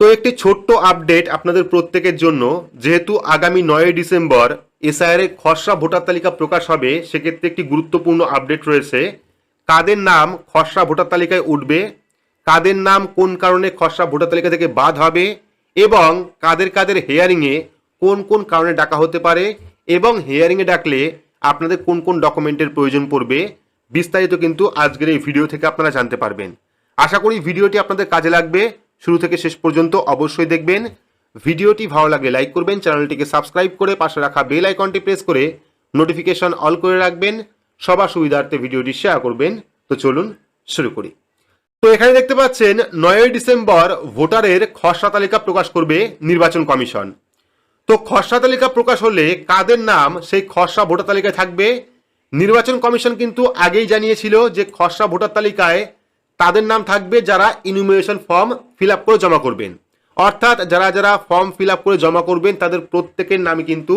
তো একটি ছোট্ট আপডেট আপনাদের প্রত্যেকের জন্য। যেহেতু আগামী নয় ডিসেম্বর এসআইআর এর খসড়া ভোটার তালিকা প্রকাশ হবে, সেক্ষেত্রে একটি গুরুত্বপূর্ণ আপডেট রয়েছে। কাদের নাম খসড়া ভোটার তালিকায় উঠবে? কাদের নাম কোন কারণে খসড়া ভোটার তালিকা থেকে বাদ হবে? এবং কাদের কাদের হেয়ারিংয়ে কোন কোন কারণে ডাকা হতে পারে? এবং হেয়ারিংয়ে ডাকলে আপনাদের কোন কোন ডকুমেন্টের প্রয়োজন পড়বে? বিস্তারিত কিন্তু আজকের এই ভিডিও থেকে আপনারা জানতে পারবেন। আশা করি ভিডিওটি আপনাদের কাজে লাগবে। শুরু থেকে শেষ পর্যন্ত অবশ্যই দেখবেন। ভিডিওটি ভালো লাগলে লাইক করবেন, চ্যানেলটিকে সাবস্ক্রাইব করে পাশে রাখা বেল আইকনটি প্রেস করে নোটিফিকেশন অল করে রাখবেন। সবার সুবিধার্থে ভিডিওটি শেয়ার করবেন। তো চলুন শুরু করি। তো এখানে দেখতে পাচ্ছেন, নয়ই ডিসেম্বর ভোটারের খসড়া তালিকা প্রকাশ করবে নির্বাচন কমিশন। তো খসড়া তালিকা প্রকাশ হলে কাদের নাম সেই খসড়া ভোটার তালিকায় থাকবে? নির্বাচন কমিশন কিন্তু আগেই জানিয়েছিল যে খসড়া ভোটার তালিকায় তাদের নাম থাকবে যারা ইনুমিনেশন ফর্ম ফিল করে জমা করবেন। অর্থাৎ যারা যারা ফর্ম ফিল করে জমা করবেন, তাদের প্রত্যেকের নামই কিন্তু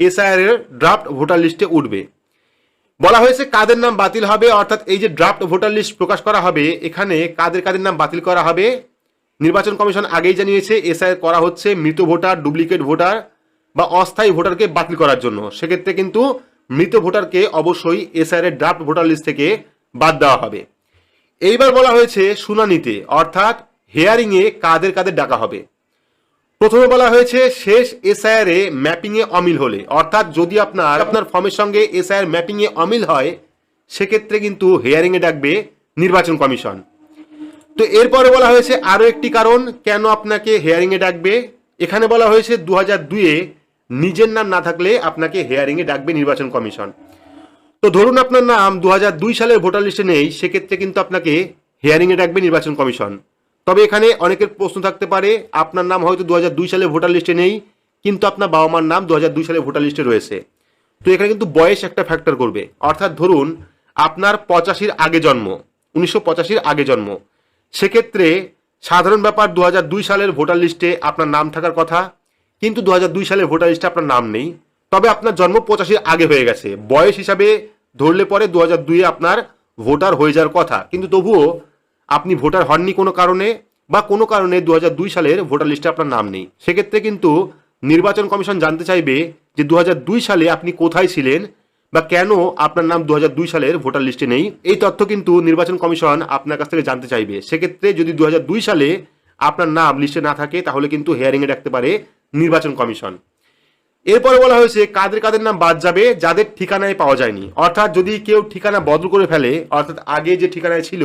এসআইআর এর ড্রাফট ভোটার লিস্টে উঠবে। বলা হয়েছে কাদের নাম বাতিল হবে, অর্থাৎ এই যে ড্রাফট ভোটার লিস্ট প্রকাশ করা হবে, এখানে কাদের কাদের নাম বাতিল করা হবে, নির্বাচন কমিশন আগেই জানিয়েছে এসআইআর করা হচ্ছে মৃত ভোটার ডুপ্লিকেট ভোটার বা অস্থায়ী ভোটারকে বাতিল করার জন্য। সেক্ষেত্রে কিন্তু মৃত ভোটারকে অবশ্যই এসআইআর এর ড্রাফট ভোটার লিস্ট থেকে বাদ দেওয়া হবে। এইবার বলা হয়েছে শুনানিতে, অর্থাৎ হেয়ারিংয়ে কাদের কাদের ডাকা হবে। প্রথমে বলা হয়েছে, শেষ এসআইআর এ ম্যাপিং এ অমিল হলে। অর্থাৎ যদি আপনার আপনার ফর্মের সঙ্গে এসআইআর ম্যাপিং এ অমিল হয়, সেক্ষেত্রে কিন্তু হেয়ারিং এ ডাকবে নির্বাচন কমিশন। তো এরপরে বলা হয়েছে আরও একটি কারণ, কেন আপনাকে হেয়ারিং এ ডাকবে? এখানে বলা হয়েছে দু হাজার দুইয়ে নিজের নাম না থাকলে আপনাকে হেয়ারিং এ ডাকবে নির্বাচন কমিশন। তো ধরুন আপনার নাম দু সালের ভোটার লিস্টে নেই, সেক্ষেত্রে কিন্তু আপনাকে হেয়ারিংয়ে ডাকবে নির্বাচন কমিশন। তবে এখানে অনেকের প্রশ্ন থাকতে পারে, আপনার নাম হয়তো দু সালে ভোটার লিস্টে নেই, কিন্তু আপনার বাবা মার নাম দু সালে ভোটার লিস্টে রয়েছে। তো এখানে কিন্তু বয়স একটা ফ্যাক্টর করবে। অর্থাৎ ধরুন, আপনার পঁচাশির আগে জন্ম, উনিশশো আগে জন্ম। সেক্ষেত্রে সাধারণ ব্যাপার দু সালের ভোটার লিস্টে আপনার নাম থাকার কথা, কিন্তু দু সালের ভোটার লিস্টে আপনার নাম নেই। তবে আপনার জন্ম পঁচাশির আগে হয়ে গেছে। বয়স হিসাবে ধরলে পরে দু হাজার দুইয়ে আপনার ভোটার হয়ে যাওয়ার কথা। কিন্তু তবুও আপনি ভোটার হননি কোনো কারণে বা কোনো কারণে দু হাজার দুই সালের ভোটার লিস্টে আপনার নাম নেই। সেক্ষেত্রে কিন্তু নির্বাচন কমিশন জানতে চাইবে যে দু হাজার দুই সালে আপনি কোথায় ছিলেন বা কেন আপনার নাম দু হাজার দুই সালের ভোটার লিস্টে নেই। এই তথ্য কিন্তু নির্বাচন কমিশন আপনার কাছ থেকে জানতে চাইবে। সেক্ষেত্রে যদি দু দুই সালে আপনার নাম লিস্টে না থাকে, তাহলে কিন্তু হেয়ারিংয়ে ডাকতে পারে নির্বাচন কমিশন। এরপরে বলা হয়েছে, কাদের কাদের নাম বাদ যাবে, যাদের ঠিকানায় পাওয়া যায়নি। অর্থাৎ যদি কেউ ঠিকানা বদল করে ফেলে, অর্থাৎ আগে যে ঠিকানায় ছিল,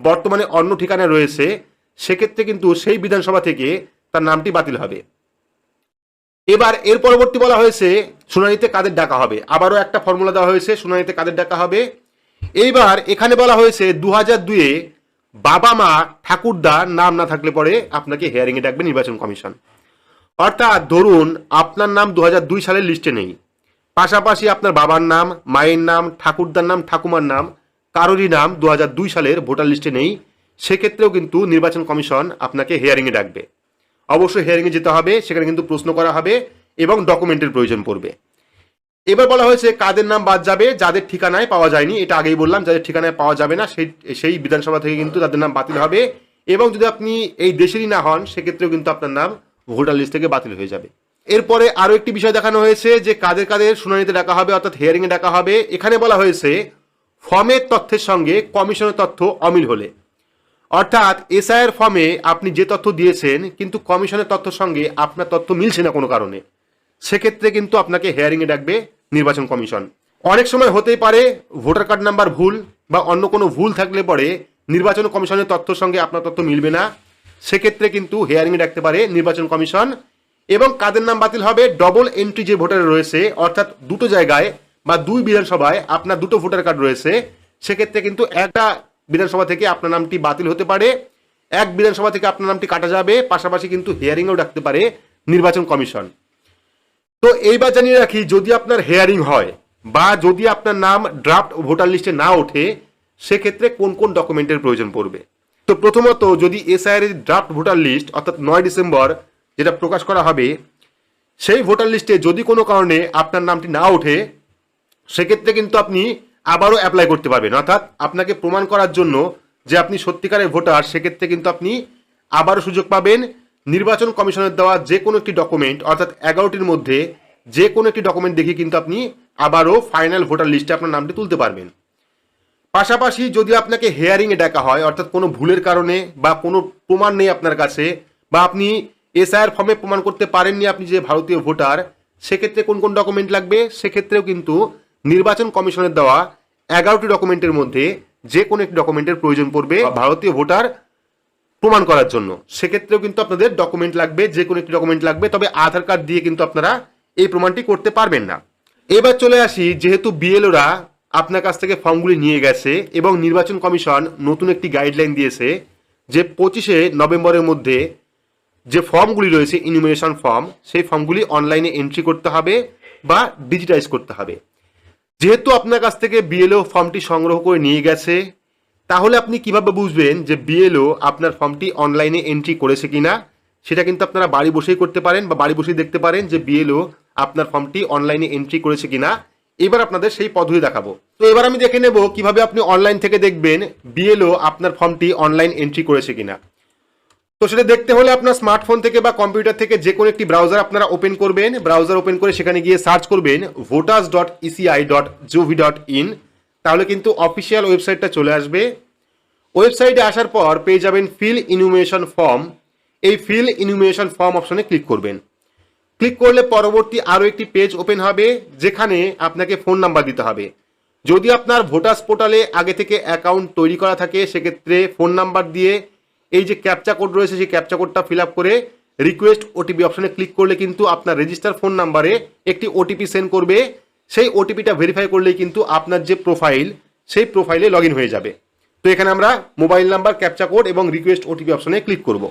বর্তমানে অন্য ঠিকানায় রয়েছে, সেক্ষেত্রে কিন্তু সেই বিধানসভা থেকে তার নামটি বাতিল হবে। এবার এর পরবর্তী বলা হয়েছে, শুনানিতে কাদের ডাকা হবে? আবারও একটা ফর্মুলা দেওয়া হয়েছে, শুনানিতে কাদের ডাকা হবে? এইবার এখানে বলা হয়েছে দু হাজার দুয়ে বাবা মা ঠাকুরদার নাম না থাকলে পরে আপনাকে হেয়ারিংয়ে ডাকবে নির্বাচন কমিশন। অর্থাৎ ধরুন আপনার নাম দু হাজার দুই সালের লিস্টে নেই। পাশাপাশি আপনার বাবার নাম, মায়ের নাম, ঠাকুরদার নাম, ঠাকুমার নাম, কারোরই নাম দু হাজার দুই সালের ভোটার লিস্টে নেই। সেক্ষেত্রেও কিন্তু নির্বাচন কমিশন আপনাকে হেয়ারিংয়ে ডাকবে। অবশ্যই হেয়ারিংয়ে যেতে হবে, সেখানে কিন্তু প্রশ্ন করা হবে এবং ডকুমেন্টের প্রয়োজন পড়বে। এবার বলা হয়েছে কাদের নাম বাদ যাবে, যাদের ঠিকানায় পাওয়া যায়নি, এটা আগেই বললাম, যাদের ঠিকানায় পাওয়া যাবে না, সেই সেই বিধানসভা থেকে কিন্তু তাদের নাম বাতিল হবে। এবং যদি আপনি এই দেশেরই না হন, সেক্ষেত্রেও কিন্তু আপনার নাম ভোটার লিস্ট থেকে বাতিল হয়ে যাবে। এরপরে আরও একটি বিষয় দেখানো হয়েছে যে কাদের কাদের শুনানিতে ডাকা হবে, অর্থাৎ হিয়ারিংয়ে ডাকা হবে। এখানে বলা হয়েছে ফর্মের তথ্যের সঙ্গে কমিশনের তথ্য অমিল হলে। অর্থাৎ এসআইয়ের ফর্মে আপনি যে তথ্য দিয়েছেন, কিন্তু কমিশনের তথ্যের সঙ্গে আপনার তথ্য মিলছে না কোনো কারণে। সেক্ষেত্রে কিন্তু আপনাকে হেয়ারিংয়ে ডাকবে নির্বাচন কমিশন। অনেক সময় হতেই পারে, ভোটার কার্ড নাম্বার ভুল বা অন্য কোনো ভুল থাকলে পরে নির্বাচন কমিশনের তথ্যের সঙ্গে আপনার তথ্য মিলবে না। সেক্ষেত্রে কিন্তু হেয়ারিংয়ে ডাকতে পারে নির্বাচন কমিশন এবং কাদের নাম বাতিল হবে? ডবল এন্ট্রি যে ভোটার রয়েছে, অর্থাৎ দুটো জায়গায় বা দুই বিধানসভায় আপনার দুটো ভোটার কার্ড রয়েছে, সেক্ষেত্রে কিন্তু একটা বিধানসভা থেকে আপনার নামটি বাতিল হতে পারে, এক বিধানসভা থেকে আপনার নামটি কাটা যাবে, পাশাপাশি কিন্তু হেয়ারিংও ডাকতে পারে নির্বাচন কমিশন। তো এইবার জানিয়ে রাখি, যদি আপনার হেয়ারিং হয় বা যদি আপনার নাম ড্রাফট ভোটার লিস্টে না ওঠে, সেক্ষেত্রে কোন কোন ডকুমেন্টের প্রয়োজন পড়বে? তো প্রথমত যদি এসআইআর এর ড্রাফট ভোটার লিস্ট অর্থাৎ নয় ডিসেম্বর যেটা প্রকাশ করা হবে, সেই ভোটার লিস্টে যদি কোনো কারণে আপনার নামটি না ওঠে, সেক্ষেত্রে কিন্তু আপনি আবারও অ্যাপ্লাই করতে পারবেন। অর্থাৎ আপনাকে প্রমাণ করার জন্য যে আপনি সত্যিকারের ভোটার সেক্ষেত্রে কিন্তু আপনি আবারও সুযোগ পাবেন নির্বাচন কমিশনের দেওয়া যে কোনো একটি ডকুমেন্ট অর্থাৎ এগারোটির মধ্যে যে কোনো একটি ডকুমেন্ট দেখে কিন্তু আপনি আবারও ফাইনাল ভোটার লিস্টে আপনার নামটি তুলতে পারবেন। পাশাপাশি যদি আপনাকে হেয়ারিংয়ে ডাকা হয়, অর্থাৎ কোনো ভুলের কারণে বা কোনো প্রমাণ নেই আপনার কাছে, বা আপনি এসআইআর ফর্মে প্রমাণ করতে পারেননি আপনি যে ভারতীয় ভোটার, সেক্ষেত্রে কোন কোন ডকুমেন্ট লাগবে? সেক্ষেত্রেও কিন্তু নির্বাচন কমিশনের দেওয়া এগারোটি ডকুমেন্টের মধ্যে যে কোনো একটি ডকুমেন্টের প্রয়োজন পড়বে ভারতীয় ভোটার প্রমাণ করার জন্য। সেক্ষেত্রেও কিন্তু আপনাদের ডকুমেন্ট লাগবে, যে কোনো একটি ডকুমেন্ট লাগবে, তবে আধার কার্ড দিয়ে কিন্তু আপনারা এই প্রমাণটি করতে পারবেন না। এবার চলে আসি, যেহেতু বিএলওরা আপনার কাছ থেকে ফর্মগুলি নিয়ে গেছে এবং নির্বাচন কমিশন নতুন একটি গাইডলাইন দিয়েছে যে পঁচিশে নভেম্বরের মধ্যে যে ফর্মগুলি রয়েছে ইনিমিনেশন ফর্ম সেই ফর্মগুলি অনলাইনে এন্ট্রি করতে হবে বা ডিজিটাইজ করতে হবে। যেহেতু আপনার কাছ থেকে বিএলও ফর্মটি সংগ্রহ করে নিয়ে গেছে, তাহলে আপনি কীভাবে বুঝবেন যে বিএলও আপনার ফর্মটি অনলাইনে এন্ট্রি করেছে কিনা? সেটা কিন্তু আপনারা বাড়ি বসেই করতে পারেন বা বাড়ি বসেই দেখতে পারেন যে বিএলও আপনার ফর্মটি অনলাইনে এন্ট্রি করেছে কিনা। এবার আপনাদের সেই পদ্ধতি দেখাবো। তো এবার আমি দেখে নেব কীভাবে আপনি অনলাইন থেকে দেখবেন বিএলও আপনার ফর্মটি অনলাইন এন্ট্রি করেছে কিনা। তো সেটা দেখতে হলে আপনার স্মার্টফোন থেকে বা কম্পিউটার থেকে যে কোনো একটি ব্রাউজার আপনারা ওপেন করবেন। ব্রাউজার ওপেন করে সেখানে গিয়ে সার্চ করবেন voters dot ECI dot GOV dot in তাহলে কিন্তু অফিসিয়াল ওয়েবসাইটটা চলে আসবে। ওয়েবসাইটে আসার পর পেয়ে যাবেন ফিল ইনুমেশন ফর্ম এই ফিল ইনুমেশন ফর্ম অপশনে ক্লিক করবেন। ক্লিক করলে পরবর্তী আরও একটি পেজ ওপেন হবে, যেখানে আপনাকে ফোন নাম্বার দিতে হবে। যদি আপনার ভোটার্স পোর্টালে আগে থেকে অ্যাকাউন্ট তৈরি করা থাকে, সেক্ষেত্রে ফোন নাম্বার দিয়ে এই যে ক্যাপচা কোড রয়েছে, সেই ক্যাপচা কোডটা ফিল করে রিকোয়েস্ট ওটিপি অপশনে ক্লিক করলে কিন্তু আপনার রেজিস্টার ফোন নাম্বারে একটি ওটিপি সেন্ড করবে। সেই ওটিপিটা ভেরিফাই করলেই কিন্তু আপনার যে প্রোফাইল সেই প্রোফাইলে লগ হয়ে যাবে। তো এখানে আমরা মোবাইল নাম্বার ক্যাপচা কোড এবং রিকোয়েস্ট ওটিপি অপশনে ক্লিক করব।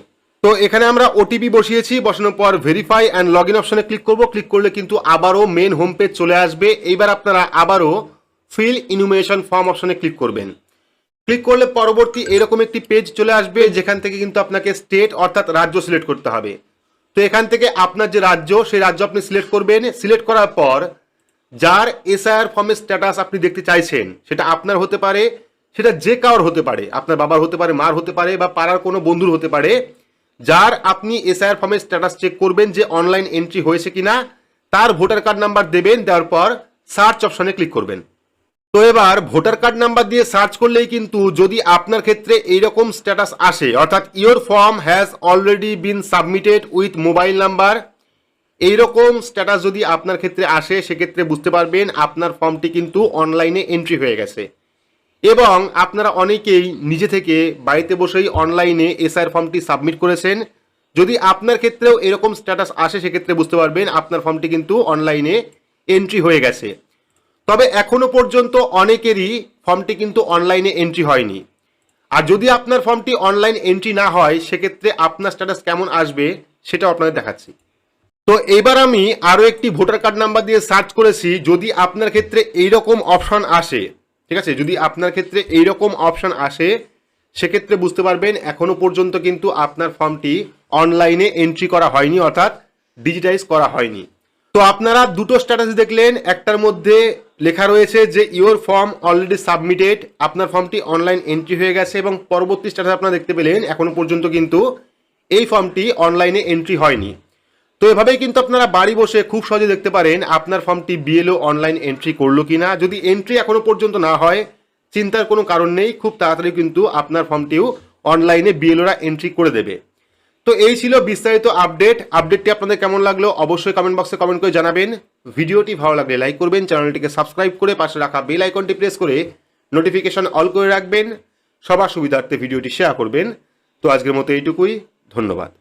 তো এখানে আমরা ওটিপি বসিয়েছি, বসানোর পর ভেরিফাই অ্যান্ড লগ ইন অপশনে ক্লিক করব। ক্লিক করলে কিন্তু আবারও মেন হোম পেজ চলে আসবে। এইবার আপনারা আবারও ফিল ইনুমেশন ফর্ম অপশনে ক্লিক করবেন। ক্লিক করলে পরবর্তী এরকম একটি পেজ চলে আসবে, যেখান থেকে কিন্তু আপনাকে স্টেট অর্থাৎ রাজ্য সিলেক্ট করতে হবে। তো এখান থেকে আপনার যে রাজ্য, সেই রাজ্য আপনি সিলেক্ট করবেন। সিলেক্ট করার পর যার এসআইআর ফর্মের স্ট্যাটাস আপনি দেখতে চাইছেন, সেটা আপনার হতে পারে, সেটা যে কারোর হতে পারে। আপনার বাবার হতে পারে, মার হতে পারে, বা পাড়ার কোনো বন্ধুর হতে পারে। যার আপনি এসআইআর ফর্মের স্ট্যাটাস চেক করবেন যে অনলাইন এন্ট্রি হয়েছে কিনা, তার ভোটার কার্ড নাম্বার দেবেন, দেওয়ার পর সার্চ অপশনে ক্লিক করবেন। তো এবার ভোটার কার্ড নাম্বার দিয়ে সার্চ করলেই কিন্তু যদি আপনার ক্ষেত্রে এইরকম স্ট্যাটাস আসে, অর্থাৎ your form has already been submitted with mobile number এইরকম স্ট্যাটাস যদি আপনার ক্ষেত্রে আসে, সেক্ষেত্রে বুঝতে পারবেন আপনার ফর্মটি কিন্তু অনলাইনে এন্ট্রি হয়ে গেছে। এবং আপনারা অনেকেই নিজে থেকে বাড়িতে বসেই অনলাইনে এসআইয়ের ফর্মটি সাবমিট করেছেন। যদি আপনার ক্ষেত্রেও এরকম স্ট্যাটাস আসে, সেক্ষেত্রে বুঝতে পারবেন আপনার ফর্মটি কিন্তু অনলাইনে এন্ট্রি হয়ে গেছে। তবে এখনও পর্যন্ত অনেকেরই ফর্মটি কিন্তু অনলাইনে এন্ট্রি হয়নি। আর যদি আপনার ফর্মটি অনলাইন এন্ট্রি না হয়, সেক্ষেত্রে আপনার স্ট্যাটাস কেমন আসবে, সেটাও আপনাদের দেখাচ্ছি। তো এবার আমি আরও একটি ভোটার কার্ড নাম্বার দিয়ে সার্চ করেছি। যদি আপনার ক্ষেত্রে এইরকম অপশন আসে ঠিক আছে? যদি আপনার ক্ষেত্রে এইরকম অপশন আসে, সেক্ষেত্রে বুঝতে পারবেন এখনও পর্যন্ত কিন্তু আপনার ফর্মটি অনলাইনে এন্ট্রি করা হয়নি, অর্থাৎ ডিজিটাইজ করা হয়নি। তো আপনারা দুটো স্ট্যাটাস দেখলেন, একটার মধ্যে লেখা রয়েছে যে ইওর ফর্ম অলরেডি সাবমিটেড আপনার ফর্মটি অনলাইন এন্ট্রি হয়ে গেছে এবং পরবর্তী স্ট্যাটাস আপনারা দেখতে পেলেন, এখনও পর্যন্ত কিন্তু এই ফর্মটি অনলাইনে এন্ট্রি হয়নি। তো এভাবেই কিন্তু আপনারা বাড়ি বসে খুব সহজে দেখতে পারেন আপনার ফর্মটি বিএলও অনলাইন এন্ট্রি করল কিনা। যদি এন্ট্রি এখনও পর্যন্ত না হয়, চিন্তার কোনো কারণ নেই, খুব তাড়াতাড়ি কিন্তু আপনার ফর্মটিও অনলাইনে বিএলওরা এন্ট্রি করে দেবে। তো এই ছিল বিস্তারিত আপডেট আপডেটটি আপনাদের কেমন লাগল অবশ্যই কমেন্ট বক্সে কমেন্ট করে জানাবেন। ভিডিওটি ভালো লাগলে লাইক করবেন, চ্যানেলটিকে সাবস্ক্রাইব করে পাশে রাখা বেল আইকনটি প্রেস করে নোটিফিকেশন অল করে রাখবেন। সবার সুবিধার্থে ভিডিওটি শেয়ার করবেন। তো আজকের মতো এইটুকুই, ধন্যবাদ।